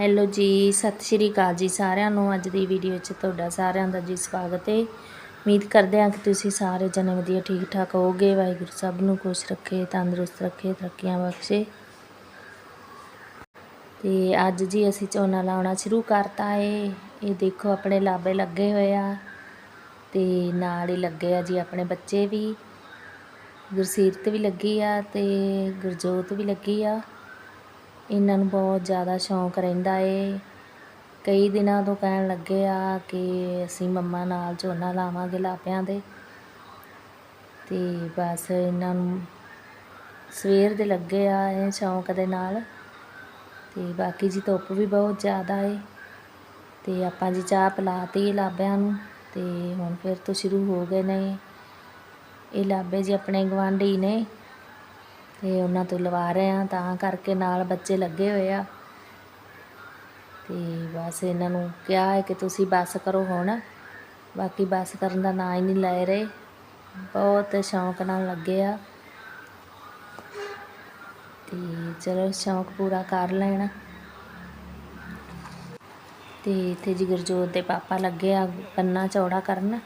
Hello ਜੀ, ਸਤਿ ਸ਼੍ਰੀ ਅਕਾਲ ਜੀ ਸਾਰਿਆਂ ਨੂੰ। ਅੱਜ ਦੀ ਵੀਡੀਓ ਵਿੱਚ ਤੁਹਾਡਾ ਸਾਰਿਆਂ ਦਾ ਜੀ ਸਵਾਗਤ ਹੈ। ਉਮੀਦ ਕਰਦੇ ਹਾਂ ਕਿ ਤੁਸੀਂ ਸਾਰੇ ਜਣੇ ਵਧੀਆ ਠੀਕ ਠਾਕ ਹੋਵੋਗੇ। ਵਾਹਿਗੁਰੂ ਸਭ ਨੂੰ ਖੁਸ਼ ਰੱਖੇ, ਤੰਦਰੁਸਤ ਰੱਖੇ, ਤਰੱਕੀਆਂ ਬਖਸ਼ੇ। ਤੇ ਅੱਜ ਜੀ ਅਸੀਂ ਝੋਨਾ ਲਾਉਣਾ ਸ਼ੁਰੂ ਕਰਤਾ ਏ। ਇਹ ਦੇਖੋ ਆਪਣੇ ਲਾਬੇ ਲੱਗੇ ਹੋਏ ਆ ਤੇ ਨਾਲ ਹੀ ਲੱਗੇ ਆ ਜੀ ਆਪਣੇ ਬੱਚੇ ਵੀ। ਗੁਰਸੀਰਤ ਵੀ ਲੱਗੀ ਆ ਤੇ ਗੁਰਜੋਤ ਵੀ ਲੱਗੀ ਆ। ਇਹਨਾਂ ਨੂੰ ਬਹੁਤ ਜ਼ਿਆਦਾ ਸ਼ੌਂਕ ਰਹਿੰਦਾ ਏ। ਕਈ ਦਿਨਾਂ ਤੋਂ ਕਹਿਣ ਲੱਗੇ ਆ ਕਿ ਅਸੀਂ ਮੰਮਾ ਨਾਲ ਝੋਨਾ ਲਾਵਾਂਗੇ ਲਾਪਿਆਂ ਦੇ। ਤੇ ਬਸ ਇਹਨਾਂ ਨੂੰ ਸਵੇਰ ਦੇ ਲੱਗੇ ਆ ਇਹ ਸ਼ੌਂਕ ਦੇ ਨਾਲ। ਤੇ ਬਾਕੀ ਜੀ ਧੁੱਪ ਵੀ ਬਹੁਤ ਜ਼ਿਆਦਾ ਏ। ਤੇ ਆਪਾਂ ਜੀ ਚਾਹ ਪਿਲਾਤੀ ਲਾਬਿਆਂ ਨੂੰ। ਤੇ ਹੁਣ ਫਿਰ ਤੋਂ ਸ਼ੁਰੂ ਹੋ ਗਏ ਨੇ। ਇਹ ਲਾਬੇ ਜੀ ਆਪਣੇ ਗਵਾਂਢੀ ਨੇ। ਤੇ ਉਹਨਾਂ ਤੋਂ ਲਵਾ ਰਹੇ ਆ ਤਾਂ ਕਰਕੇ ਨਾਲ ਬੱਚੇ ਲੱਗੇ ਹੋਏ ਆ। ਤੇ ਬਸ ਇਹਨਾਂ ਨੂੰ ਕਿਹਾ ਹੈ ਕਿ ਤੁਸੀਂ ਬੱਸ ਕਰੋ ਹੁਣ। ਬਾਕੀ ਬੱਸ ਕਰਨ ਦਾ ਨਾਂ ਹੀ ਨਹੀਂ ਲੈ ਰਹੇ। ਬਹੁਤ ਸ਼ੌਂਕ ਨਾਲ ਲੱਗੇ ਆ। ਤੇ ਚਲੋ ਸ਼ੌਂਕ ਪੂਰਾ ਕਰ ਲੈਣਾ। ਤੇ ਇੱਥੇ ਜੀ ਗੁਰਜੋਤ ਦੇ ਪਾਪਾ ਲੱਗੇ ਆ ਪੰਨਾ ਚੌੜਾ ਕਰਨ।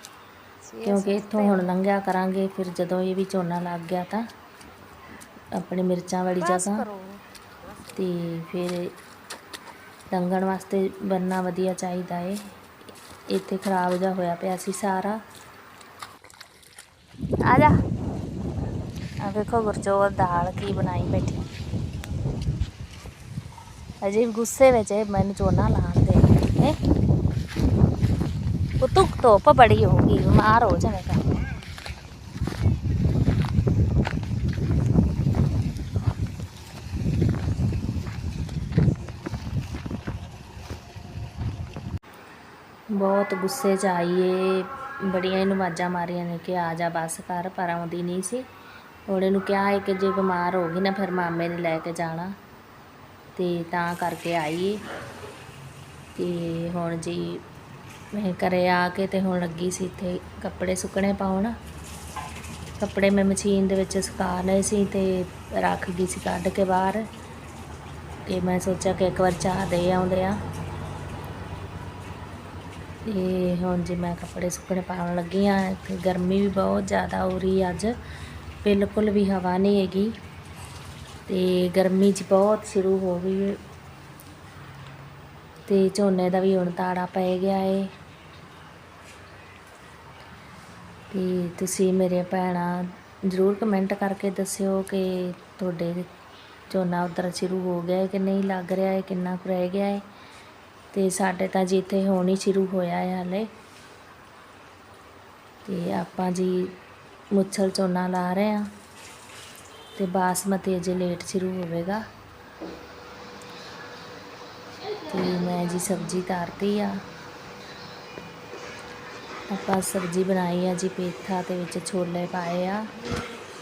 ਕਿਉਂਕਿ ਇੱਥੋਂ ਹੁਣ ਲੰਘਿਆ ਕਰਾਂਗੇ ਫਿਰ ਜਦੋਂ ਇਹ ਵੀ ਝੋਨਾ ਲੱਗ ਗਿਆ ਤਾਂ। ਆਪਣੇ ਮਿਰਚਾਂ ਵਾਲੀ ਜਗ੍ਹਾ। ਤੇ ਫਿਰ ਲੰਘਣ ਵਾਸਤੇ ਬੰਨਾ ਵਧੀਆ ਚਾਹੀਦਾ ਏ। ਇੱਥੇ ਖਰਾਬ ਜਿਹਾ ਹੋਇਆ ਪਿਆ ਸੀ ਸਾਰਾ। ਆ ਜਾ। ਆ ਵੇਖੋ ਗੁਰਜੋਤ ਦਾਲ ਕੀ ਬਣਾਈ ਬੈਠੀ। ਅਜੇ ਗੁੱਸੇ ਵਿੱਚ ਮੈਨੂੰ ਝੋਨਾ ਲਾਣ ਦੇ। ਹੈ? ਉਤੋਂ ਧੁੱਪ ਬੜੀ ਹੋ ਗਈ ਬਿਮਾਰ ਹੋ ਜਾਵੇਗਾ। ਬਹੁਤ ਗੁੱਸੇ 'ਚ ਆਈਏ ਬੜੀਆਂ ਇਹਨੂੰ ਆਵਾਜ਼ਾਂ ਮਾਰੀਆਂ ਨੇ ਕਿ ਆ ਜਾ ਬਸ ਕਰ, ਪਰ ਆਉਂਦੀ ਨਹੀਂ ਸੀ। ਹੁਣ ਇਹਨੂੰ ਕਿਹਾ ਹੈ ਕਿ ਜੇ ਬਿਮਾਰ ਹੋ ਗਈ ਨਾ ਫਿਰ ਮਾਮੇ ਨੇ ਲੈ ਕੇ ਜਾਣਾ। ਤੇ ਤਾਂ ਕਰਕੇ ਆਈਏ ਤੇ ਹੁਣ ਜੀ ਮੈਂ ਘਰੇ ਆ ਕੇ ਤੇ ਹੁਣ ਲੱਗੀ ਸੀ ਇੱਥੇ ਕੱਪੜੇ ਸੁੱਕਣੇ ਪਾਉਣ। ਕੱਪੜੇ ਮੈਂ ਮਸ਼ੀਨ ਦੇ ਵਿੱਚ ਸੁਕਾ ਲਏ ਸੀ ਤੇ ਰੱਖ ਗਈ ਸੀ ਕੱਢ ਕੇ ਬਾਹਰ। ਤੇ ਮੈਂ ਸੋਚਿਆ ਕਿ ਇੱਕ ਵਾਰ ਚਾਹ ਦੇ ਆਉਂਦੇ ਆ ਤੇ ਹੁਣ ਜੀ ਮੈਂ ਕੱਪੜੇ ਸੁੱਕਣੇ ਪਾਉਣ ਲੱਗੀ ਆ ਇੱਥੇ ਗਰਮੀ ਵੀ ਬਹੁਤ ਜ਼ਿਆਦਾ ਹੋ ਰਹੀ ਅੱਜ। ਬਿਲਕੁਲ ਵੀ ਹਵਾ ਨਹੀਂ ਹੈਗੀ ਤੇ ਗਰਮੀ ਚ ਬਹੁਤ ਸ਼ੁਰੂ ਹੋ ਗਈ ਹੈ ਤੇ ਝੋਨੇ ਦਾ ਵੀ ਹੁਣ ਤਾੜਾ ਪੈ ਗਿਆ ਏ। ਤੇ ਤੁਸੀਂ ਮੇਰੇ ਭੈਣਾਂ ਜ਼ਰੂਰ ਕਮੈਂਟ ਕਰਕੇ ਦੱਸਿਓ ਕਿ ਤੁਹਾਡੇ ਝੋਨਾ ਉਧਰ ਸ਼ੁਰੂ ਹੋ ਗਿਆ ਹੈ ਕਿ ਨਹੀਂ, ਲੱਗ ਰਿਹਾ ਹੈ ਕਿੰਨਾ ਕੁ ਰਹਿ ਗਿਆ ਹੈ ਤੇ ਸਾਡੇ ਤਾਂ ਜੀ ਇੱਥੇ ਹੁਣ ਹੀ ਸ਼ੁਰੂ ਹੋਇਆ ਹੈ ਹਾਲੇ। ਤੇ ਆਪਾਂ ਜੀ ਮੁੱਛਲ ਝੋਨਾ ਲਾ ਰਹੇ ਆ ਤੇ ਬਾਸਮਤੀ ਅਜੇ ਲੇਟ ਸ਼ੁਰੂ ਹੋਵੇਗਾ। ਤੇ ਮੈਂ ਜੀ ਸਬਜ਼ੀ ਤਾਰਤੀ ਆ। ਆਪਾਂ ਸਬਜ਼ੀ ਬਣਾਈ ਆ ਜੀ ਪੇਠਾ ਤੇ ਵਿੱਚ ਛੋਲੇ ਪਾਏ ਆ।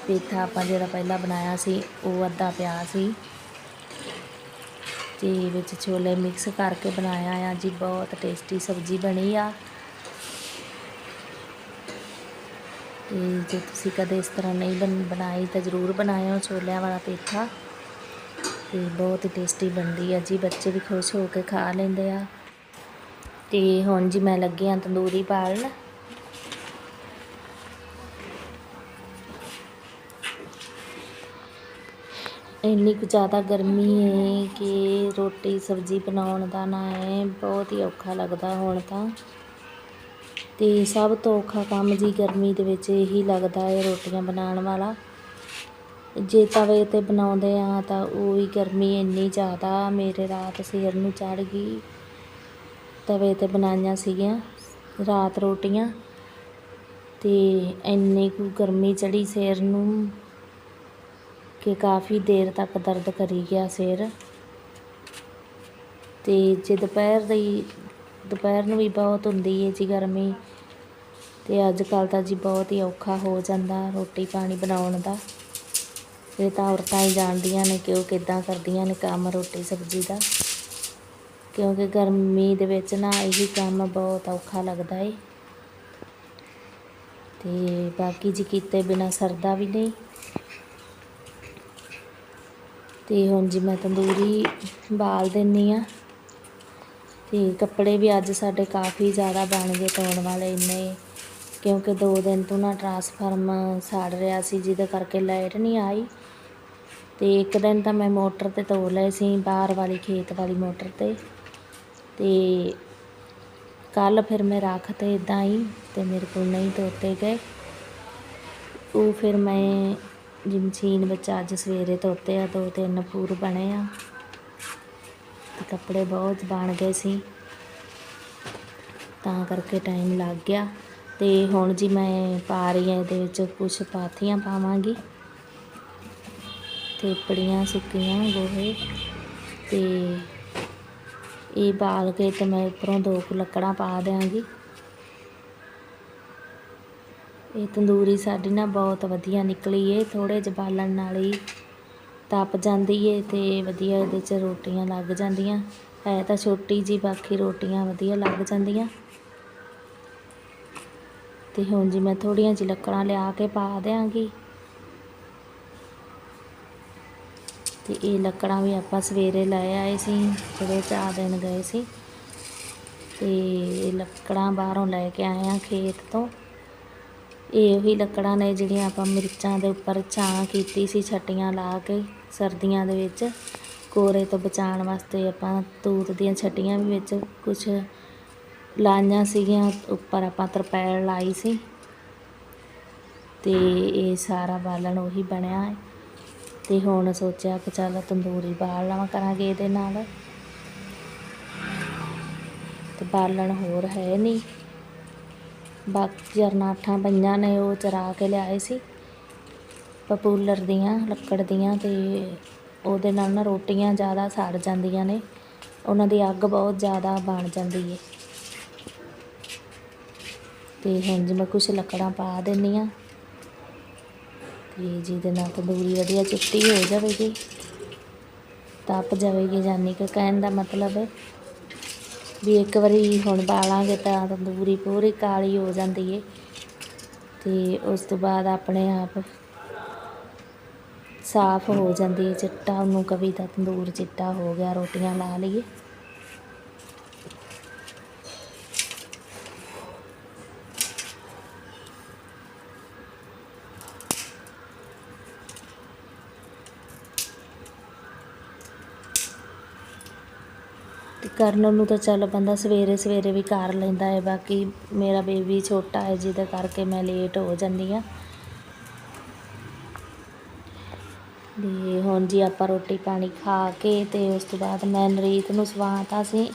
ਪੇਠਾ ਆਪਾਂ ਜਿਹੜਾ ਪਹਿਲਾਂ ਬਣਾਇਆ ਸੀ ਉਹ ਅੱਧਾ ਪਿਆ ਸੀ। ਤੇ ਵਿੱਚ ਛੋਲੇ ਮਿਕਸ ਕਰਕੇ ਬਣਾਇਆ ਆ ਜੀ, ਬਹੁਤ ਟੇਸਟੀ ਸਬਜ਼ੀ ਬਣੀ ਆ। ਤੇ ਜੇ ਤੁਸੀਂ ਕਦੇ ਇਸ ਤਰ੍ਹਾਂ ਨਹੀਂ ਬਣ, ਬਣਾਈ ਤਾਂ ਜ਼ਰੂਰ ਬਣਾਇਓ ਛੋਲਿਆਂ ਵਾਲਾ ਪੇਠਾ। ਤੇ ਬਹੁਤ ਹੀ ਟੇਸਟੀ ਬਣਦੀ ਆ ਜੀ, ਬੱਚੇ ਵੀ ਖੁਸ਼ ਹੋ ਕੇ ਖਾ ਲੈਂਦੇ ਆ। ਤੇ ਹੁਣ ਜੀ ਮੈਂ ਲੱਗੀ ਆ ਤੰਦੂਰੀ ਬਾਲਣ ਇੰਨੀ ਕੁ ਜ਼ਿਆਦਾ ਗਰਮੀ ਹੈ ਕਿ ਰੋਟੀ ਸਬਜ਼ੀ ਬਣਾਉਣ ਦਾ ਨਾ ਹੈ ਬਹੁਤ ਹੀ ਔਖਾ ਲੱਗਦਾ ਹੁਣ ਤਾਂ। ਤੇ ਸਭ ਤੋਂ ਔਖਾ ਕੰਮ ਜੀ ਗਰਮੀ ਦੇ ਵਿੱਚ ਇਹੀ ਲੱਗਦਾ ਹੈ ਰੋਟੀਆਂ ਬਣਾਉਣ ਵਾਲਾ। ਜੇ ਤਵੇ ਤੇ ਬਣਾਉਂਦੇ ਆ ਤਾਂ ਉਹ ਵੀ ਗਰਮੀ ਇੰਨੀ ਜ਼ਿਆਦਾ ਮੇਰੇ ਰਾਤ ਸਿਰ ਨੂੰ ਚੜ ਗਈ। ਤਵੇ ਤੇ ਬਣਾਈਆਂ ਸੀਗੀਆਂ ਰਾਤ ਰੋਟੀਆਂ। ਤੇ ਇੰਨੀ ਕੁ ਗਰਮੀ ਚੜੀ ਸਿਰ ਨੂੰ ਕਿ ਕਾਫੀ ਦੇਰ ਤੱਕ ਦਰਦ ਕਰੀ ਗਿਆ ਸਿਰ। ਤੇ ਜੇ ਦੁਪਹਿਰ ਦੀ, ਦੁਪਹਿਰ ਨੂੰ ਵੀ ਬਹੁਤ ਹੁੰਦੀ ਹੈ ਜੀ ਗਰਮੀ, ਤੇ ਅੱਜ ਕੱਲ ਤਾਂ ਜੀ ਬਹੁਤ ਹੀ ਔਖਾ ਹੋ ਜਾਂਦਾ ਰੋਟੀ ਪਾਣੀ ਬਣਾਉਣ ਦਾ। ਇਹ ਤਾਂ ਔਰਤਾਂ ਹੀ ਜਾਣਦੀਆਂ ਨੇ ਕਿ ਉਹ ਕਿੱਦਾਂ ਕਰਦੀਆਂ ਨੇ ਕੰਮ ਰੋਟੀ ਸਬਜ਼ੀ ਦਾ। ਕਿਉਂਕਿ ਗਰਮੀ ਦੇ ਵਿੱਚ ਨਾ ਇਹੀ ਕੰਮ ਬਹੁਤ ਔਖਾ ਲੱਗਦਾ ਏ। ਤੇ ਬਾਕੀ ਜੀ ਕੀਤੇ ਬਿਨਾ ਸਰਦਾ ਵੀ ਨਹੀਂ। ਤੇ ਹੁਣ ਜੀ ਮੈਂ ਤੰਦੂਰੀ ਬਾਲ ਦਿੰਨੀ ਆ। ਤੇ ਕੱਪੜੇ ਵੀ ਅੱਜ ਸਾਡੇ ਕਾਫੀ ਜ਼ਿਆਦਾ ਬਣ ਗਏ ਧੋਣ ਵਾਲੇ ਇੰਨੇ। ਕਿਉਂਕਿ ਦੋ ਦਿਨ ਤੋਂ ਨਾ ਟਰਾਂਸਫਾਰਮ ਸੜ ਰਿਹਾ ਸੀ, ਜਿਹਦੇ ਕਰਕੇ ਲਾਈਟ ਨਹੀਂ ਆਈ। ਤੇ ਇੱਕ ਦਿਨ ਤਾਂ ਮੈਂ ਮੋਟਰ ਤੇ ਧੋ ਲਏ ਸੀ, ਬਾਹਰ ਵਾਲੀ ਖੇਤ ਵਾਲੀ ਮੋਟਰ ਤੇ। ਤੇ ਕੱਲ ਫਿਰ ਮੈਂ ਰੱਖ ਤੇ ਇਦਾਂ ਹੀ ਤੇ ਮੇਰੇ ਕੋਲ ਨਹੀਂ ਧੋਤੇ ਗਏ। ਉਹ ਫਿਰ ਮੈਂ ਮਸ਼ੀਨ ਵਿੱਚ ਅੱਜ ਸਵੇਰੇ ਧੋਤੇ ਆ, ਦੋ ਤਿੰਨ ਪੂਰ ਬਣੇ ਆ। ਤੇ ਕੱਪੜੇ ਬਹੁਤ ਬਣ ਗਏ ਸੀ। ਤਾਂ ਕਰਕੇ ਟਾਈਮ ਲੱਗ ਗਿਆ। ਤੇ ਹੁਣ ਜੀ ਮੈਂ ਪਾ ਰਹੀ ਹਾਂ ਇਹਦੇ ਵਿੱਚ ਕੁਝ ਪਾਥੀਆਂ ਪਾਵਾਂਗੀ। ਤੇ ਪੜੀਆਂ ਸੁੱਕੀਆਂ ਗੋਹੇ। ਤੇ ਇਹ ਬਾਲ ਕੇ ਤੇ ਮੈਂ ਉੱਪਰੋਂ ਦੋ ਕੁ ਲੱਕੜਾਂ ਪਾ ਦਿਆਂਗੀ। ਇਹ ਤੰਦੂਰੀ ਸਾਡੀ ਨਾ ਬਹੁਤ ਵਧੀਆ ਨਿਕਲੀ ਏ ਥੋੜੇ ਜਿਹੇ ਬਾਲਣ ਨਾਲ ਹੀ ਤਪ ਜਾਂਦੀ ਏ ਤੇ ਵਧੀਆ ਇਹਦੇ 'ਚ ਰੋਟੀਆਂ ਲੱਗ ਜਾਂਦੀਆਂ। ਹੈ ਤਾਂ ਛੋਟੀ ਜੀ ਬਾਕੀ ਰੋਟੀਆਂ ਵਧੀਆ ਲੱਗ ਜਾਂਦੀਆਂ। ਤੇ ਹੁਣ ਜੀ ਮੈਂ ਥੋੜੀਆਂ ਜਿਹੀ ਲੱਕੜਾਂ ਲਿਆ ਕੇ ਪਾ ਦਿਆਂਗੀ। ਤੇ ਇਹ ਲੱਕੜਾਂ ਵੀ ਆਪਾਂ ਸਵੇਰੇ ਲੈ ਆਏ ਸੀ ਜਦੋਂ ਚਾਰ ਦਿਨ ਗਏ ਸੀ। ਤੇ ਇਹ ਲੱਕੜਾਂ ਬਾਹਰੋਂ ਲੈ ਕੇ ਆਏ ਆ ਖੇਤ ਤੋਂ। ਇਹ ਉਹੀ ਲੱਕੜਾਂ ਨੇ ਜਿਹੜੀਆਂ ਆਪਾਂ ਮਿਰਚਾਂ ਦੇ ਉੱਪਰ ਛਾਂ ਕੀਤੀ ਸੀ, ਛੱਟੀਆਂ ਲਾ ਕੇ ਸਰਦੀਆਂ ਦੇ ਵਿੱਚ। ਕੋਰੇ ਤੋਂ ਬਚਾਉਣ ਵਾਸਤੇ ਆਪਾਂ ਤੂਤ ਦੀਆਂ ਛੱਟੀਆਂ ਵੀ ਵਿੱਚ ਕੁਝ ਲਾਈਆਂ ਸੀਗੀਆਂ, ਉੱਪਰ ਆਪਾਂ ਤਰਪੈਲ ਲਾਈ ਸੀ। ਤੇ ਇਹ ਸਾਰਾ ਬਾਲਣ ਉਹੀ ਬਣਿਆ ਹੈ। ਤੇ ਹੁਣ ਸੋਚਿਆ ਕਿ ਚੱਲ ਤੰਦੂਰੀ ਬਾਲ ਲਵਾਂ ਕਰਾਂਗੇ ਇਹਦੇ ਨਾਲ। ਤੇ ਬਾਲਣ ਹੋਰ ਹੈ ਨਹੀਂ। ਬਾਕੀ ਅਰਨਾਠਾਂ ਪਈਆਂ ਨੇ, ਉਹ ਚਰਾ ਕੇ ਲਿਆਏ ਸੀ। ਪਪੂਲਰ ਦੀਆਂ, ਲੱਕੜ ਦੀਆਂ ਤੇ ਉਹਦੇ ਨਾਲ ਨਾ ਰੋਟੀਆਂ ਜ਼ਿਆਦਾ ਸੜ ਜਾਂਦੀਆਂ ਨੇ। ਉਹਨਾਂ ਦੀ ਅੱਗ ਬਹੁਤ ਜ਼ਿਆਦਾ ਬਣ ਜਾਂਦੀ ਹੈ ਤੇ ਹੁਣ ਜੀ ਮੈਂ ਕੁਛ ਲੱਕੜਾਂ ਪਾ ਦਿੰਨੀ ਆ। ਤੇ ਜਿਹਦੇ ਨਾਲ ਤੰਦੂਰੀ ਵਧੀਆ ਚਿੱਟੀ ਹੋ ਜਾਵੇਗੀ। ਤਪ ਜਾਵੇਗੀ ਜਾਨੀ ਕਿ ਕਹਿਣ ਦਾ ਮਤਲਬ ਹੈ ਵੀ ਇੱਕ ਵਾਰੀ ਹੁਣ ਬਾਲਾਂਗੇ ਤਾਂ ਤੰਦੂਰੀ ਪੂਰੀ ਕਾਲੀ ਹੋ ਜਾਂਦੀ ਏ। ਤੇ ਉਸ ਤੋਂ ਬਾਅਦ ਆਪਣੇ ਆਪ ਸਾਫ਼ ਹੋ ਜਾਂਦੀ ਹੈ ਚਿੱਟਾ। ਉਹਨੂੰ ਕਵੀ ਦਾ ਤੰਦੂਰ ਚਿੱਟਾ ਹੋ ਗਿਆ। ਰੋਟੀਆਂ ਲਾ ਲਈਏ ਤੇ ਕਰਨ ਨੂੰ ਤਾਂ ਚੱਲ ਬੰਦਾ ਸਵੇਰੇ ਸਵੇਰੇ ਵੀ ਕਰ ਲੈਂਦਾ ਹੈ, ਬਾਕੀ ਮੇਰਾ ਬੇਬੀ ਛੋਟਾ ਹੈ, ਜਿਹਦੇ ਕਰਕੇ ਮੈਂ ਲੇਟ ਹੋ ਜਾਂਦੀ ਹਾਂ। ਤੇ ਹੁਣ ਜੀ ਆਪਾਂ ਰੋਟੀ ਪਾਣੀ ਖਾ ਕੇ ਤੇ ਉਸ ਤੋਂ ਬਾਅਦ ਮੈਂ ਨਰੀਤ ਨੂੰ ਸਵਾਤਾ ਸੀ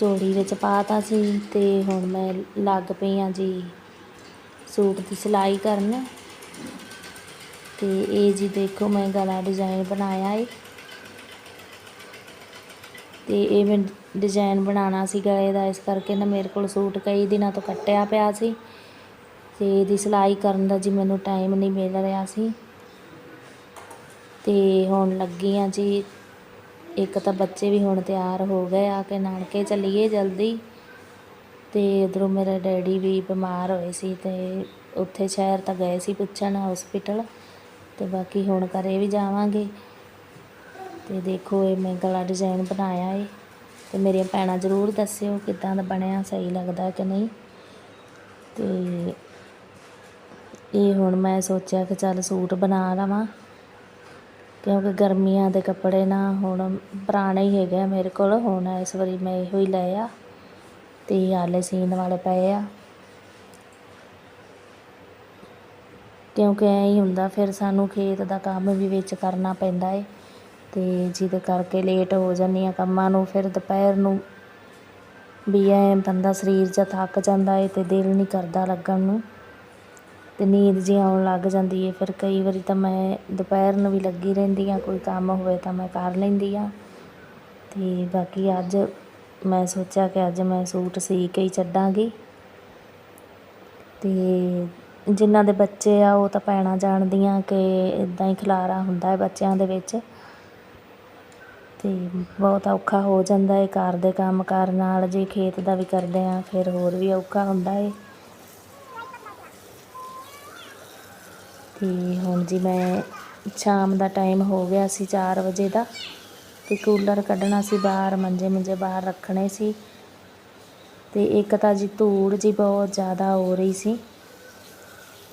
ਝੋਲੀ ਵਿੱਚ ਪਾਤਾ ਸੀ ਤੇ ਹੁਣ ਮੈਂ ਲੱਗ ਪਈ ਆ ਜੀ ਸੂਟ ਦੀ ਸਿਲਾਈ ਕਰਨ। ਤੇ ਇਹ ਜੀ ਦੇਖੋ ਮੈਂ ਗਲਾ ਡਿਜ਼ਾਈਨ ਬਣਾਇਆ ਏ। ਤੇ ਇਹ ਮੈਂ ਡਿਜ਼ਾਈਨ ਬਣਾਉਣਾ ਸੀਗਾ, ਇਹਦਾ ਇਸ ਕਰਕੇ ਨਾ ਮੇਰੇ ਕੋਲ ਸੂਟ ਕਈ ਦਿਨਾਂ ਤੋਂ ਕੱਟਿਆ ਪਿਆ ਸੀ ਤੇ ਇਹਦੀ ਸਿਲਾਈ ਕਰਨ ਦਾ ਜੀ ਮੈਨੂੰ ਟਾਈਮ ਨਹੀਂ ਮਿਲ ਰਿਹਾ ਸੀ। ਤੇ ਹੁਣ ਲੱਗੀ ਆ ਜੀ, ਇੱਕ ਤਾਂ ਬੱਚੇ ਵੀ ਹੁਣ ਤਿਆਰ ਹੋ ਗਏ ਆ ਕਿ ਨਾਨਕੇ ਚੱਲੀਏ ਜਲਦੀ ਤੇ ਉਧਰੋਂ ਮੇਰੇ ਡੈਡੀ ਵੀ ਬਿਮਾਰ ਹੋਏ ਸੀ ਤੇ ਉੱਥੇ ਸ਼ਹਿਰ ਤਾਂ ਗਏ ਸੀ ਪੁੱਛਣ ਹਸਪੀਟਲ ਤੇ ਬਾਕੀ ਹੁਣ ਘਰੇ ਵੀ ਜਾਵਾਂਗੇ। ਤੇ ਦੇਖੋ ਇਹ ਮੈਂ ਗਲਾ ਡਿਜ਼ਾਈਨ ਬਣਾਇਆ ਏ। ਤੇ ਮੇਰੀਆਂ ਭੈਣਾਂ ਜ਼ਰੂਰ ਦੱਸਿਓ ਕਿੱਦਾਂ ਦਾ ਬਣਿਆ, ਸਹੀ ਲੱਗਦਾ ਕਿ ਨਹੀਂ। ਤੇ ਇਹ ਹੁਣ ਮੈਂ ਸੋਚਿਆ ਕਿ ਚੱਲ ਸੂਟ ਬਣਾ ਲਵਾਂ, ਕਿਉਂਕਿ ਗਰਮੀਆਂ ਦੇ ਕੱਪੜੇ ਨਾ ਹੁਣ ਪੁਰਾਣੇ ਹੀ ਹੈਗੇ ਆ ਮੇਰੇ ਕੋਲ। ਹੁਣ ਇਸ ਵਾਰੀ ਮੈਂ ਇਹੋ ਹੀ ਲਏ ਆ, ਤੇ ਆਲੇ ਸੀਨ ਵਾਲੇ ਪਏ ਆ। ਕਿਉਂਕਿ ਐਂ ਹੀ ਹੁੰਦਾ, ਫਿਰ ਸਾਨੂੰ ਖੇਤ ਦਾ ਕੰਮ ਵੀ ਵਿੱਚ ਕਰਨਾ ਪੈਂਦਾ ਏ। ਅਤੇ ਜਿਹਦੇ ਕਰਕੇ ਲੇਟ ਹੋ ਜਾਂਦੀ ਹਾਂ ਕੰਮਾਂ ਨੂੰ, ਫਿਰ ਦੁਪਹਿਰ ਨੂੰ ਵੀ ਐਂ ਬੰਦਾ ਸਰੀਰ ਜਿਹਾ ਥੱਕ ਜਾਂਦਾ ਏ ਅਤੇ ਦਿਲ ਨਹੀਂ ਕਰਦਾ ਲੱਗਣ ਨੂੰ ਅਤੇ ਨੀਂਦ ਜਿਹੀ ਆਉਣ ਲੱਗ ਜਾਂਦੀ ਹੈ ਫਿਰ ਕਈ ਵਾਰੀ ਤਾਂ ਮੈਂ ਦੁਪਹਿਰ ਨੂੰ ਵੀ ਲੱਗੀ ਰਹਿੰਦੀ ਹਾਂ ਕੋਈ ਕੰਮ ਹੋਵੇ ਤਾਂ ਮੈਂ ਕਰ ਲੈਂਦੀ ਹਾਂ ਅਤੇ ਬਾਕੀ ਅੱਜ ਮੈਂ ਸੋਚਿਆ ਕਿ ਅੱਜ ਮੈਂ ਸੂਟ ਸੀ ਕੇ ਹੀ ਛੱਡਾਂਗੀ। ਅਤੇ ਜਿਨ੍ਹਾਂ ਦੇ ਬੱਚੇ ਆ, ਉਹ ਤਾਂ ਭੈਣਾਂ ਜਾਣਦੀਆਂ ਕਿ ਇਦਾਂ ਹੀ ਖਿਲਾਰਾ ਹੁੰਦਾ ਹੈ ਬੱਚਿਆਂ ਦੇ ਵਿੱਚ। ਅਤੇ ਬਹੁਤ ਔਖਾ ਹੋ ਜਾਂਦਾ ਹੈ ਘਰ ਦੇ ਕੰਮ ਕਾਰ ਨਾਲ ਜੇ ਖੇਤ ਦਾ ਵੀ ਕਰਦੇ ਹਾਂ ਫਿਰ ਹੋਰ ਵੀ ਔਖਾ ਹੁੰਦਾ ਹੈ ਅਤੇ ਹੁਣ ਜੀ ਮੈਂ ਸ਼ਾਮ ਦਾ ਟਾਈਮ ਹੋ ਗਿਆ ਸੀ 4 ਵਜੇ ਦਾ, ਤੇ ਕੂਲਰ ਕੱਢਣਾ ਸੀ ਬਾਹਰ, ਮੰਜੇ ਮੰਜੇ ਬਾਹਰ ਰੱਖਣੇ ਸੀ। ਤੇ ਇੱਕ ਤਾਂ ਜੀ ਧੂੜ ਜੀ ਬਹੁਤ ਜ਼ਿਆਦਾ ਹੋ ਰਹੀ ਸੀ,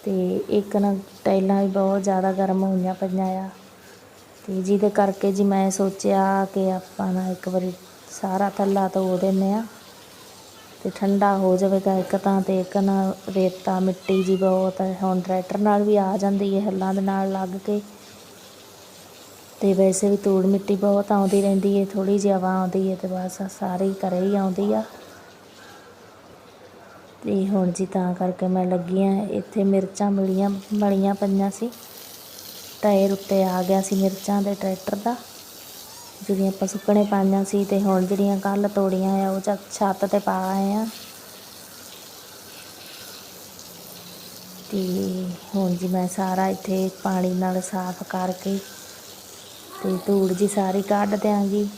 ਤੇ ਇੱਕ ਨਾ ਟਾਈਲਾਂ ਵੀ ਬਹੁਤ ਜ਼ਿਆਦਾ ਗਰਮ ਹੋਈਆਂ ਪਈਆਂ ਆ। ਤੇ ਜਿਹਦੇ ਕਰਕੇ ਜੀ ਮੈਂ ਸੋਚਿਆ ਕਿ ਆਪਾਂ ਨਾ ਇੱਕ ਵਾਰੀ ਸਾਰਾ ਥੱਲਾ ਧੋ ਦਿੰਦੇ ਆ ਤੇ ਠੰਡਾ ਹੋ ਜਾਵੇਗਾ ਇੱਕ ਤਾਂ ਤੇ ਇੱਕ ਨਾ ਰੇਤਾ ਮਿੱਟੀ ਜੀ ਬਹੁਤ ਹੁਣ ਟਰੈਕਟਰ ਨਾਲ ਵੀ ਆ ਜਾਂਦੀ ਹੈ ਹੱਲਾਂ ਦੇ ਨਾਲ ਲੱਗ ਕੇ। ਤੇ ਵੈਸੇ ਵੀ ਧੂੜ ਮਿੱਟੀ ਬਹੁਤ ਆਉਂਦੀ ਰਹਿੰਦੀ ਹੈ ਥੋੜੀ ਜਿਹੀ ਹਵਾ ਆਉਂਦੀ ਹੈ ਤੇ ਬਸ ਸਾਰੀ ਘਰੇ ਹੀ ਆਉਂਦੀ ਆ। ਤੇ ਹੁਣ ਜੀ ਤਾਂ ਕਰਕੇ ਮੈਂ ਲੱਗੀ ਆ ਇੱਥੇ ਮਿਰਚਾਂ ਮਿਲੀਆਂ ਮਲੀਆਂ ਪਈਆਂ ਸੀ। ਟਾਇਰ ਉੱਤੇ ਆ ਗਿਆ ਸੀ ਮਿਰਚਾਂ ਦੇ ਟਰੈਕਟਰ ਦਾ, ਜਿਹੜੀਆਂ ਆਪਾਂ ਸੁੱਕਣੇ ਪਾਈਆਂ ਸੀ ਤੇ ਹੁਣ ਜਿਹੜੀਆਂ ਕੱਲ ਤੋੜੀਆਂ ਆ, ਉਹ ਚ- ਛੱਤ ਤੇ ਪਾ ਆਏ ਆ। ਤੇ ਹੁਣ ਜੀ ਮੈਂ ਸਾਰਾ ਇੱਥੇ ਪਾਣੀ ਨਾਲ ਸਾਫ਼ ਕਰਕੇ ਤੇ ਧੂੜ ਜੀ ਸਾਰੀ ਕੱਢ ਦਿਆਂਗੀ।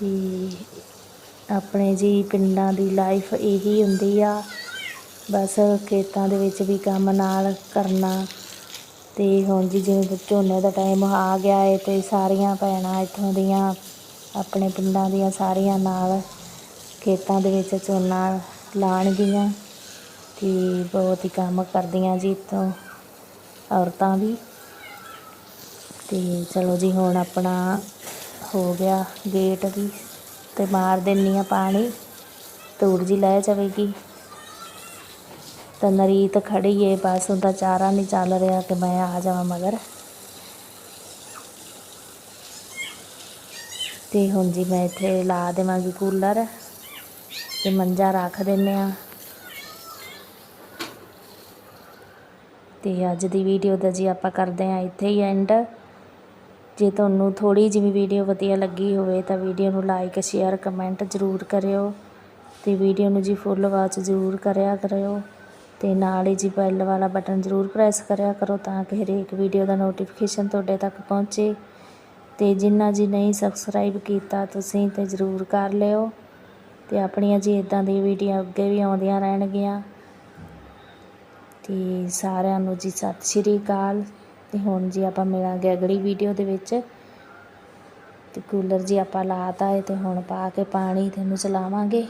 ਜੀ ਆਪਣੇ ਜੀ ਪਿੰਡਾਂ ਦੀ ਲਾਈਫ ਇਹੀ ਹੁੰਦੀ ਆ। ਬਸ ਖੇਤਾਂ ਦੇ ਵਿੱਚ ਵੀ ਕੰਮ ਨਾਲ ਕਰਨਾ। ਅਤੇ ਹੁਣ ਜੀ ਜਿਵੇਂ ਝੋਨੇ ਦਾ ਟਾਈਮ ਆ ਗਿਆ ਏ ਅਤੇ ਸਾਰੀਆਂ ਭੈਣਾਂ ਇੱਥੋਂ ਦੀਆਂ, ਆਪਣੇ ਪਿੰਡਾਂ ਦੀਆਂ ਸਾਰੀਆਂ ਨਾਲ ਖੇਤਾਂ ਦੇ ਵਿੱਚ ਝੋਨਾ ਲਾਣਗੀਆਂ ਅਤੇ ਬਹੁਤ ਹੀ ਕੰਮ ਕਰਦੀਆਂ ਜੀ ਇੱਥੋਂ ਔਰਤਾਂ ਵੀ। ਅਤੇ ਚਲੋ ਜੀ ਹੁਣ ਆਪਣਾ ਹੋ ਗਿਆ ਗੇਟ ਵੀ ਤੇ ਮਾਰ ਦਿੰਨੀ ਆ ਪਾਣੀ। ਧੂੜ ਜੀ ਲੈ ਜਾਵੇਗੀ। ਤਾਂ ਨਰੀਤ ਖੜੀ ਏ, ਬਸ ਉਹਦਾ ਚਾਰਾ ਨਹੀਂ ਚੱਲ ਰਿਹਾ ਕਿ ਮੈਂ ਆ ਜਾਵਾਂ ਮਗਰ। ਤੇ ਹੁਣ ਜੀ ਮੈਂ ਇੱਥੇ ਲਾ ਦੇਵਾਂਗੀ ਕੂਲਰ ਤੇ ਮੰਜਾ ਰੱਖ ਦਿੰਨੇ ਆ। ਤੇ ਅੱਜ ਦੀ ਵੀਡੀਓ ਦਾ ਜੀ ਆਪਾਂ ਕਰਦੇ ਆ ਇੱਥੇ ਹੀ ਐਂਡ ਜੇ ਤੁਹਾਨੂੰ ਥੋੜ੍ਹੀ ਜਿਹੀ ਵੀਡੀਓ ਵਧੀਆ ਲੱਗੀ ਹੋਵੇ ਤਾਂ ਵੀਡੀਓ ਨੂੰ ਲਾਈਕ ਸ਼ੇਅਰ ਕਮੈਂਟ ਜ਼ਰੂਰ ਕਰਿਓ ਅਤੇ ਵੀਡੀਓ ਨੂੰ ਜੀ ਫੁੱਲ ਵਾਚ ਜ਼ਰੂਰ ਕਰਿਆ ਕਰਿਓ ਅਤੇ ਨਾਲ ਹੀ ਜੀ ਬੈਲ ਵਾਲਾ ਬਟਨ ਜ਼ਰੂਰ ਪ੍ਰੈਸ ਕਰਿਆ ਕਰੋ ਤਾਂ ਕਿ ਹਰੇਕ ਵੀਡੀਓ ਦਾ ਨੋਟੀਫਿਕੇਸ਼ਨ ਤੁਹਾਡੇ ਤੱਕ ਪਹੁੰਚੇ ਅਤੇ ਜਿੰਨਾ ਜੀ ਨਹੀਂ ਸਬਸਕ੍ਰਾਈਬ ਕੀਤਾ ਤੁਸੀਂ ਤੇ ਜ਼ਰੂਰ ਕਰ ਲਿਓ ਤੇ ਆਪਣੀਆਂ ਜੀ ਇਦਾਂ ਦੀ ਵੀਡੀਓ ਅੱਗੇ ਵੀ ਆਉਂਦੀਆਂ ਰਹਿਣਗੀਆਂ ਤੇ ਸਾਰਿਆਂ ਨੂੰ ਜੀ ਸਤਿ ਸ਼੍ਰੀ ਅਕਾਲ। ਤੇ ਹੁਣ ਜੀ ਆਪਾਂ ਮਿਲਾਂਗੇ ਅਗਲੀ ਵੀਡੀਓ ਦੇ ਵਿੱਚ। ਤੇ ਕੂਲਰ ਜੀ ਆਪਾਂ ਲਾਤਾ ਹੈ ਤੇ ਹੁਣ ਪਾ ਕੇ ਪਾਣੀ ਤੇ ਇਹਨੂੰ ਚਲਾਵਾਂਗੇ।